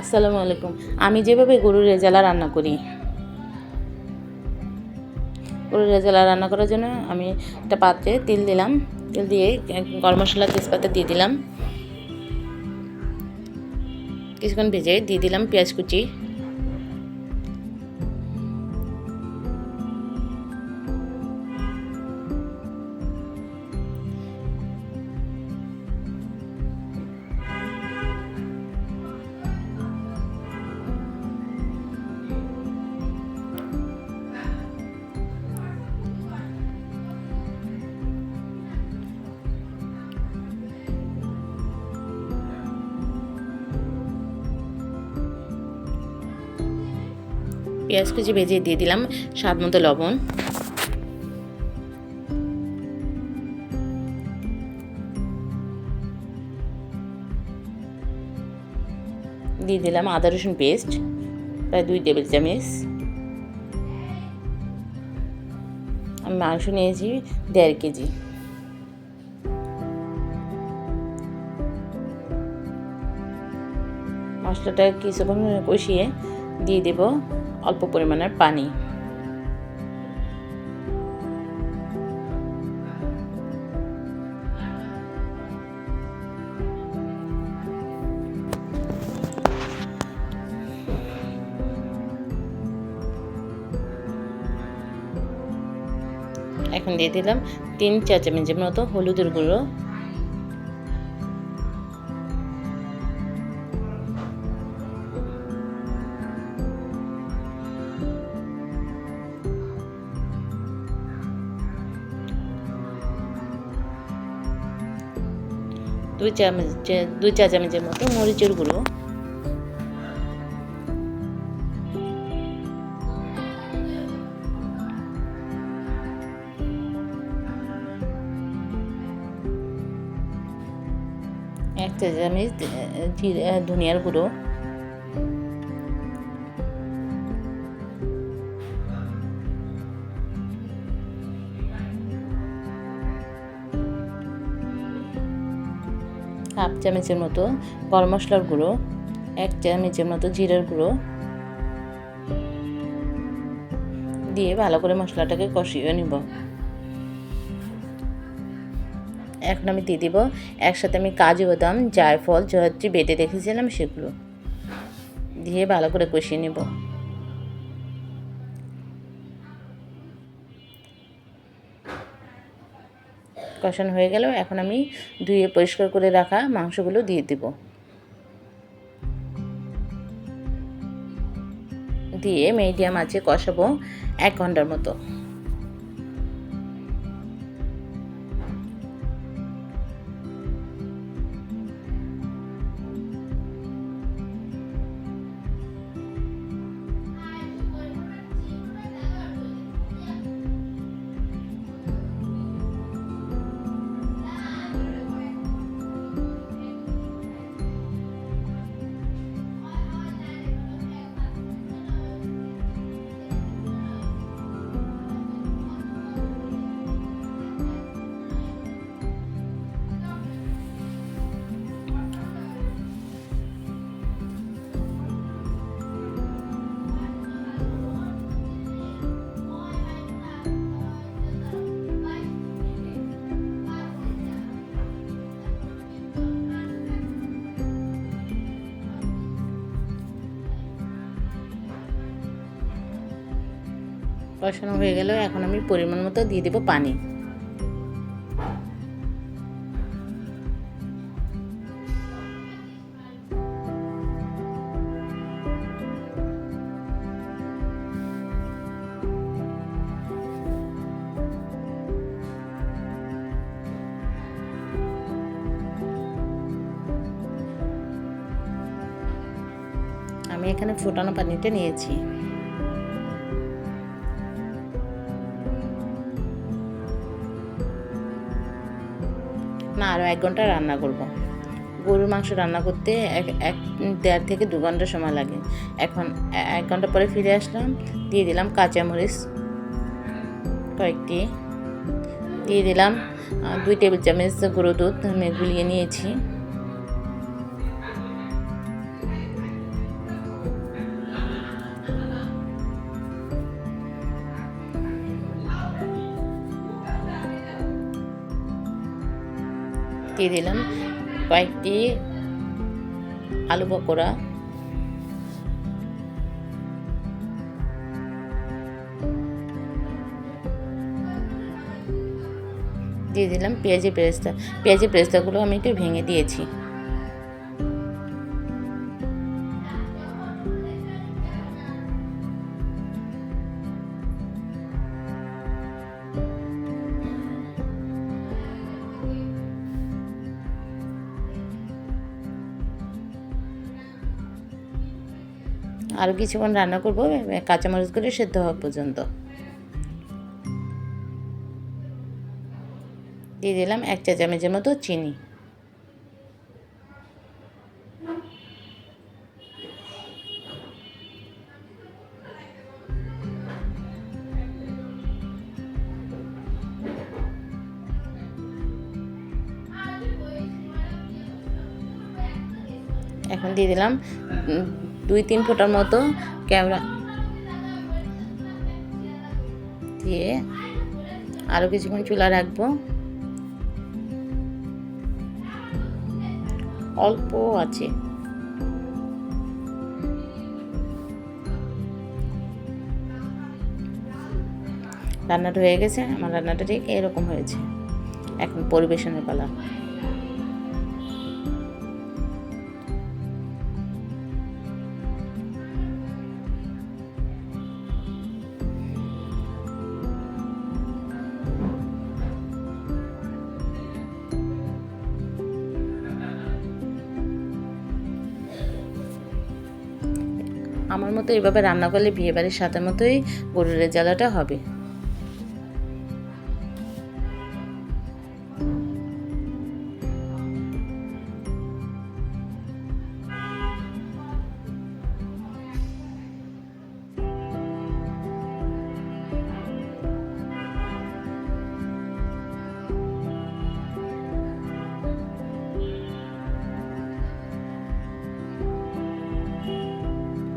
আসসালামু আলাইকুম। আমি যেভাবে গরুর রেজালা রান্না করি। গরুর রেজালা রান্না করার জন্য আমি একটা পাত্রে তেল দিলাম। তেল দিয়ে গরম মশলা তেজপাতা দিয়ে দিলাম। কিছুক্ষণ ভেজে দিয়ে দিলাম পেঁয়াজ কুচি। পেঁয়াজ কুচি ভেজে দিয়ে দিলাম, স্বাদ মতো লবণ। দিয়ে দিলাম আদা রসুন পেস্ট, প্রায় দুই টেবিল চামচ। আমি মাংস নিয়েছি দেড় কেজি। মশলাটা কিছুক্ষণ কষিয়ে দিয়ে দেব। অল্প পরিমাণের পানি। এখন দিয়ে দিলাম তিন চা চামচের মতো হলুদের গুঁড়ো। দুই চামচ দুই চা চামচের মতো মরিচের গুঁড়ো। এক চা চামচ ধনিয়ার গুঁড়ো। হাফ চামচের মতো গরম মশলার গুঁড়ো, এক চামচের মতো জিরার গুঁড়ো দিয়ে ভালো করে মশলাটাকে কষিয়ে নিব। এখন আমি দিয়ে দিব, একসাথে আমি কাজু বাদাম, জায়ফল জয়ত্রী বেটে রেখেছিলাম সেগুলো, দিয়ে ভালো করে কষিয়ে নেব। কষানো হয়ে গেল এখন আমি ধুয়ে পরিষ্কার করে রাখা মাংসগুলো দিয়ে দেব। দিয়ে মিডিয়াম আছে কষাবো এক ঘণ্টার মতো। কষানো হয়ে গেল এখন আমি পরিমাণ মতো দিয়ে দেবো পানি। আমি এখানে ফোটানো পানিটা নিয়েছি। না আরও এক ঘণ্টা রান্না করব। গরুর মাংস রান্না করতে এক এক, দেড় থেকে দু ঘণ্টা সময় লাগে। এখন এক ঘণ্টা পরে ফিরে আসলাম, দিয়ে দিলাম কাঁচামরিচ কয়েকটি। দিয়ে দিলাম দুই টেবিল চামচ গুঁড়ো দুধ আমি গুলিয়ে নিয়েছি। দিয়ে দিলাম কয়েকটি আলু পকোড়া। দিয়ে দিলাম পেঁয়াজি পেস্তা পেঁয়াজি পেস্তাগুলো আমি একটু ভেঙে দিয়েছি। আরও কিছুক্ষণ রান্না করব কাঁচামরিচগুলো সেদ্ধ হওয়া পর্যন্ত। দিয়ে দিলাম এক চা চামচের মতো চিনি। এখন দিয়ে দিলাম দুই তিন ফোঁটার মতো ক্যামেরা দিয়ে আরও কিছুক্ষণ চুলা রাখব। অল্প আছে। রান্নাটা হয়ে গেছে, আমার রান্নাটা ঠিক এরকম হয়েছে। এখন পরিবেশনের পালা। আমার মতো এভাবে রান্না করলে বিয়েবাড়ির সাথে মতোই গরুরের জ্বালাটা হবে।